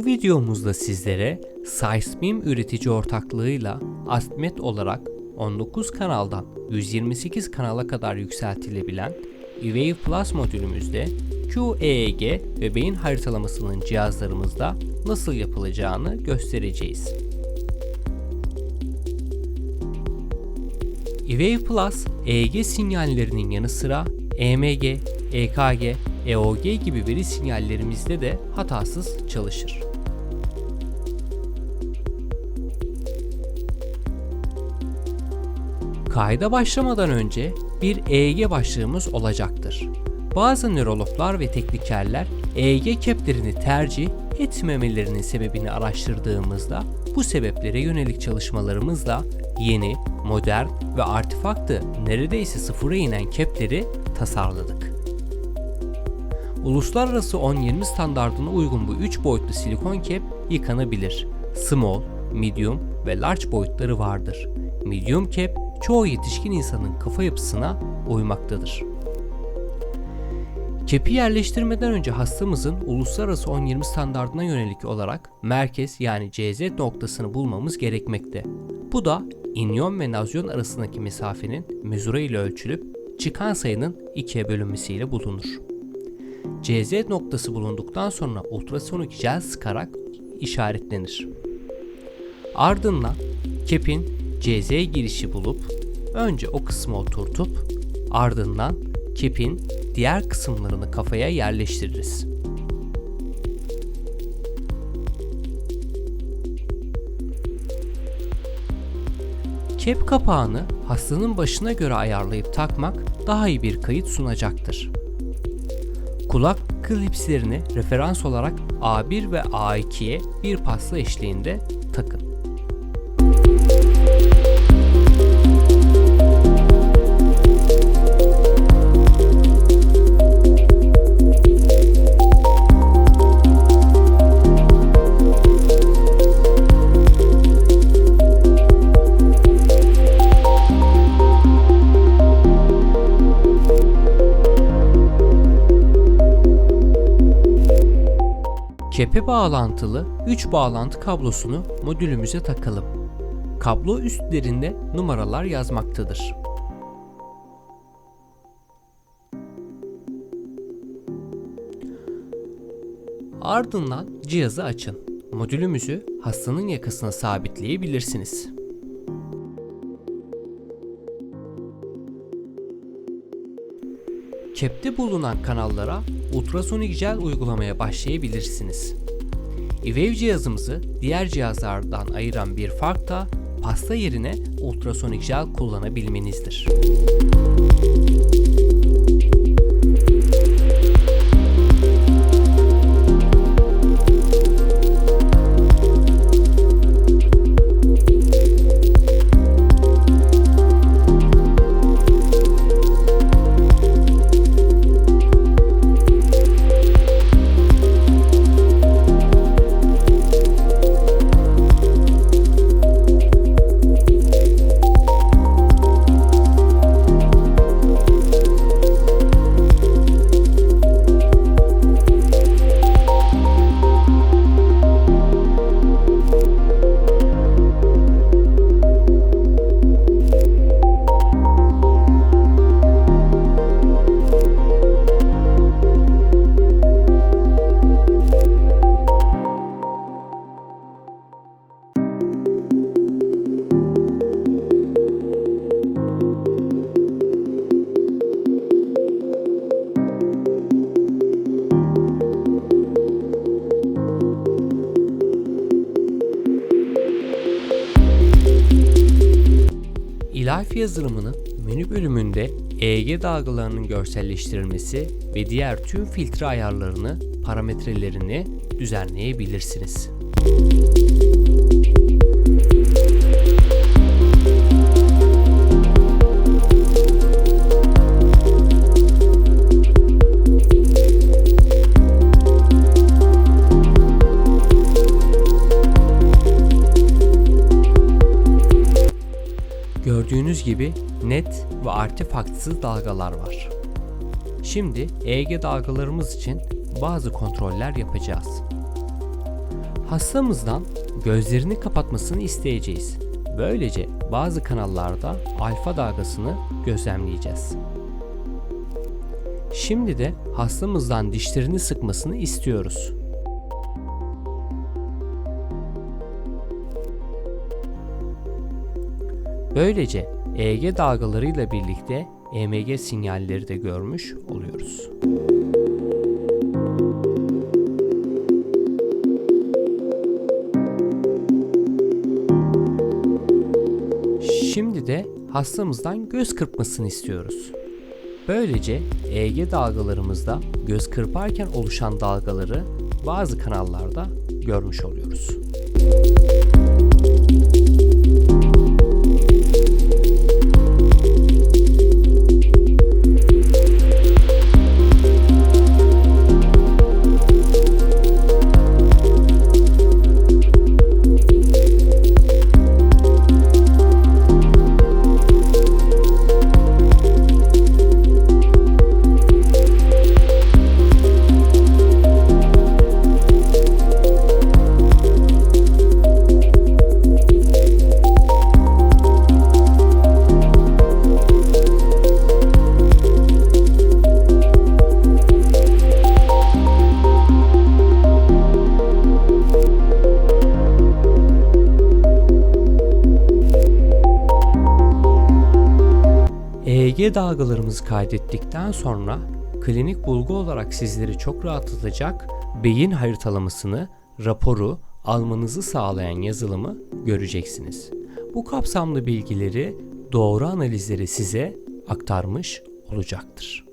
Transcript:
Bu videomuzda sizlere Seismim üretici ortaklığıyla Astmet olarak 19 kanaldan 128 kanala kadar yükseltilebilen E-Wave Plus modülümüzde QEEG ve beyin haritalamasının cihazlarımızda nasıl yapılacağını göstereceğiz. E-Wave Plus, EEG sinyallerinin yanı sıra EMG, EKG, EOG gibi veri sinyallerimizde de hatasız çalışır. Kayda başlamadan önce bir EEG başlığımız olacaktır. Bazı nörologlar ve teknikerler EEG keplerini tercih etmemelerinin sebebini araştırdığımızda bu sebeplere yönelik çalışmalarımızla yeni, modern ve artefaktı neredeyse sıfıra inen kepleri tasarladık. Uluslararası 10-20 standartına uygun bu 3 boyutlu silikon kep yıkanabilir. Small, medium ve large boyutları vardır. Medium kep çoğu yetişkin insanın kafa yapısına uymaktadır. Kepi yerleştirmeden önce hastamızın uluslararası 10-20 standartına yönelik olarak merkez yani CZ noktasını bulmamız gerekmekte. Bu da inyon ve nazyon arasındaki mesafenin mezura ile ölçülüp çıkan sayının ikiye bölünmesiyle bulunur. CZ noktası bulunduktan sonra ultrasonik jel sıkarak işaretlenir. Ardından kepin CZ girişi bulup önce o kısmı oturtup ardından kepin diğer kısımlarını kafaya yerleştiririz. Kep kapağını hastanın başına göre ayarlayıp takmak daha iyi bir kayıt sunacaktır. Kulak klipslerini referans olarak A1 ve A2'ye bir pasla eşliğinde takın. Kepe bağlantılı 3 bağlantı kablosunu modülümüze takalım. Kablo üstlerinde numaralar yazmaktadır. Ardından cihazı açın. Modülümüzü hastanın yakasına sabitleyebilirsiniz. Kepte bulunan kanallara ultrasonik jel uygulamaya başlayabilirsiniz. E-Wave cihazımızı diğer cihazlardan ayıran bir fark da pasta yerine ultrasonik jel kullanabilmenizdir. Life yazılımının menü bölümünde EEG dalgalarının görselleştirilmesi ve diğer tüm filtre ayarlarını, parametrelerini düzenleyebilirsiniz. Gördüğünüz gibi net ve artefaktsız dalgalar var. Şimdi EEG dalgalarımız için bazı kontroller yapacağız. Hastamızdan gözlerini kapatmasını isteyeceğiz. Böylece bazı kanallarda alfa dalgasını gözlemleyeceğiz. Şimdi de hastamızdan dişlerini sıkmasını istiyoruz. Böylece EEG dalgalarıyla birlikte EMG sinyalleri de görmüş oluyoruz. Şimdi de hastamızdan göz kırpmasını istiyoruz. Böylece EEG dalgalarımızda göz kırparken oluşan dalgaları bazı kanallarda görmüş oluyoruz. EEG dalgalarımızı kaydettikten sonra klinik bulgu olarak sizleri çok rahatlatacak beyin haritalamasını, raporu almanızı sağlayan yazılımı göreceksiniz. Bu kapsamlı bilgileri, doğru analizleri size aktarmış olacaktır.